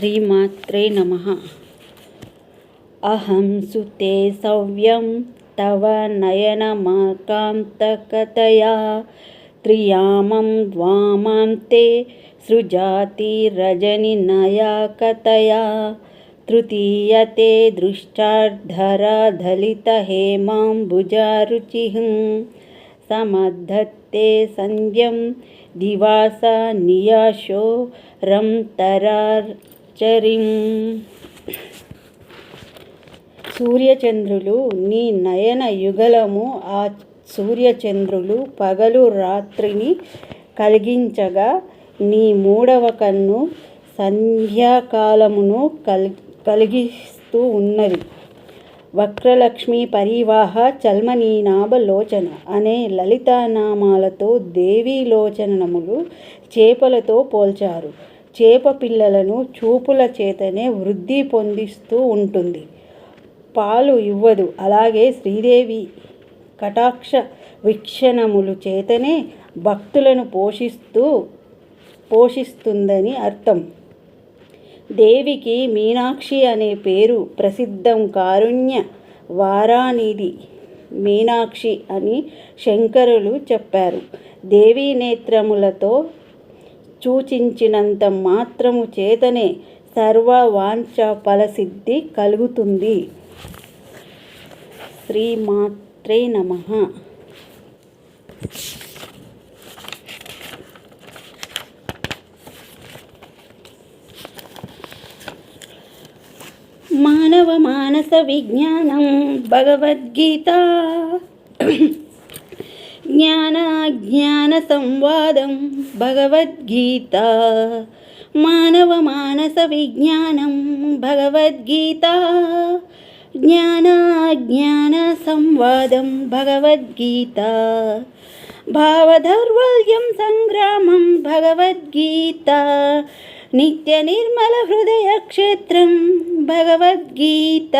श्रीमात्रे नमः। अहं सुते सव्यं तव नयनमाकान्तकतया। त्रियामं द्वामां ते सृजातिरजनिनया कतया तृतीयते दृष्टार्धराधलितहेमाम्बुजारुचिः। समद्धत्ते सन्ध्यं दिवासा नियाशो रं तरार् చరిం సూర్యచంద్రులు నీ నయన యుగలము ఆ సూర్యచంద్రులు పగలు రాత్రిని కలిగించగా నీ మూడవ కన్ను సంధ్యాకాలమును కల్ కలిగిస్తూ ఉన్నది. వక్రలక్ష్మి పరివాహ చల్మనీనాభ లోచన అనే లలితానామాలతో దేవీలోచనములు చేపలతో పోల్చారు. చేప పిల్లలను చూపుల చేతనే వృద్ధి పొందిస్తూ ఉంటుంది. పాలు ఇవ్వదు. అలాగే శ్రీదేవి కటాక్ష వీక్షణములు చేతనే భక్తులను పోషిస్తూ పోషిస్తుందని అర్థం. దేవికి మీనాక్షి అనే పేరు ప్రసిద్ధం. కారుణ్య వారానిధి మీనాక్షి అని శంకరులు చెప్పారు. దేవీ నేత్రములతో సూచించినంత మాత్రము చేతనే సర్వ వాంఛ ఫలసిద్ధి కలుగుతుంది. శ్రీమాత్రే నమ. మానవ మానస విజ్ఞానం భగవద్గీత జ్ఞానాజ్ఞాన సంవాదం భగవద్గీత మానవ మానస విజ్ఞానం భగవద్గీత జ్ఞానాజ్ఞాన సంవాదం భగవద్గీత భావదౌర్వల్యం సంగ్రామం భగవద్గీత నిత్య నిర్మల హృదయ క్షేత్రం భగవద్గీత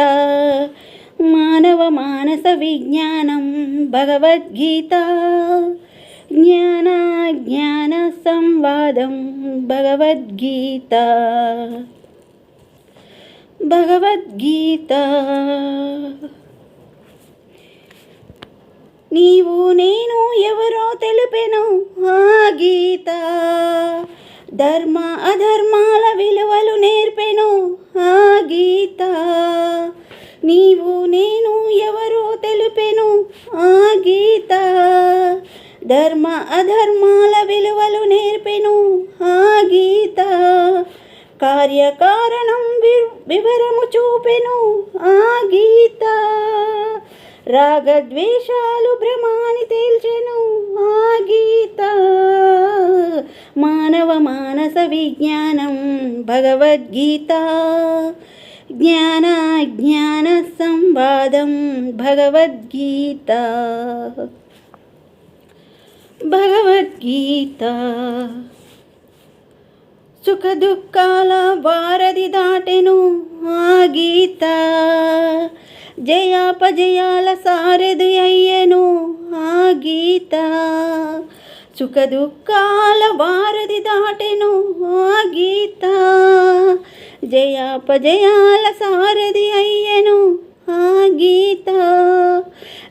మానవ మానస విజ్ఞానం భగవద్గీత జ్ఞానాజ్ఞాన జ్ఞాన సంవాదం భగవద్గీత. భగవద్గీత. నీవు నేను ఎవరో తెలిపెను ఆ గీత. ధర్మ అధర్మాల విలువలు నేర్పెను ఆ గీత. నీవు నేను ఎవరో తెలిపెను. ఆ గీత ధర్మ అధర్మాల విలువలు నేర్పెను. ఆ గీత కార్యకారణం వివరము చూపెను. ఆ గీత రాగద్వేషాలు భ్రమాని తేల్చెను. ఆ గీత మానవ మానస విజ్ఞానం భగవద్గీత జ్ఞాన జ్ఞాన సంవాదం భగవద్గీత. భగవద్గీత. సుఖ దుఃఖాల వారధి దాటెను ఆ గీత. జయాపజయాల సారెది అయ్యెను ఆ గీత. సుఖదుఃఖాల భారతి వారధి దాటెను ఆ గీత. జయాపజయాల సారథి అయ్యెను ఆ గీత.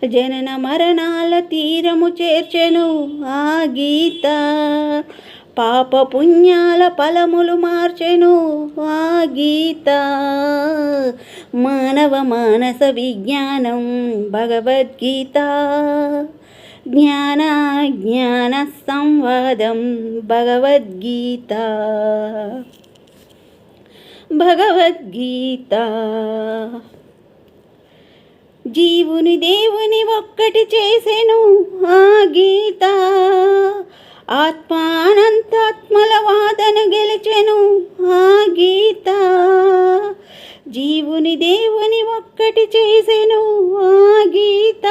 జనన మరణాల తీరము చేర్చెను ఆ గీత. పాప పుణ్యాల ఫలములు మార్చెను ఆ గీత. మానవ మానస విజ్ఞానం భగవద్గీత. జ్ఞాన జ్ఞాన సంవాదం భగవద్గీత. భగవద్గీత. జీవుని దేవుని ఒక్కటి చేసెను ఆ గీత. ఆత్మానంతాత్మల వాదన గెలిచెను ఆ గీత. జీవుని దేవుని ఒక్కటి చేసెను ఆ గీత.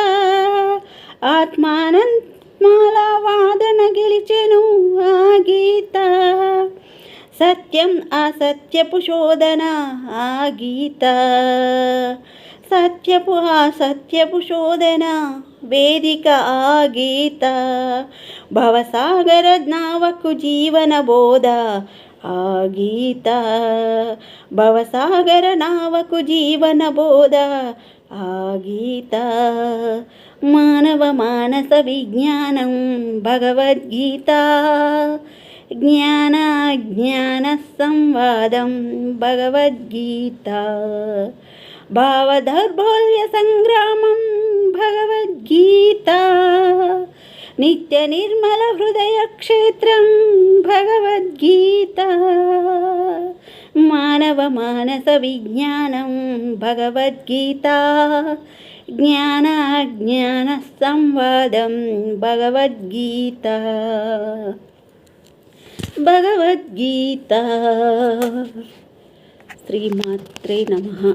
ఆత్మానంత్మాల వాదన గెలిచెను ఆ గీత. సత్యం అసత్యపు శోధన ఆ గీత. సత్యపు అసత్యపు శోధన వేదిక ఆ గీత. భవసాగర జ్ఞావకు జీవన బోధ ఆ గీత. భవసాగర నావకు జీవన బోధ ఆ గీత. మానవ మానస విజ్ఞానం భగవద్గీత. జ్ఞానాజ్ఞాన సంవాదం భగవద్గీత. భావదౌర్బల్య సంగ్రామం భగవద్గీత. నిత్య నిర్మల హృదయ క్షేత్రం భగవద్గీత. మానవ మానస విజ్ఞానం భగవద్గీత. జ్ఞాన జ్ఞాన సంవాదం భగవద్గీత. భగవద్గీత. శ్రీమాత్రే నమ.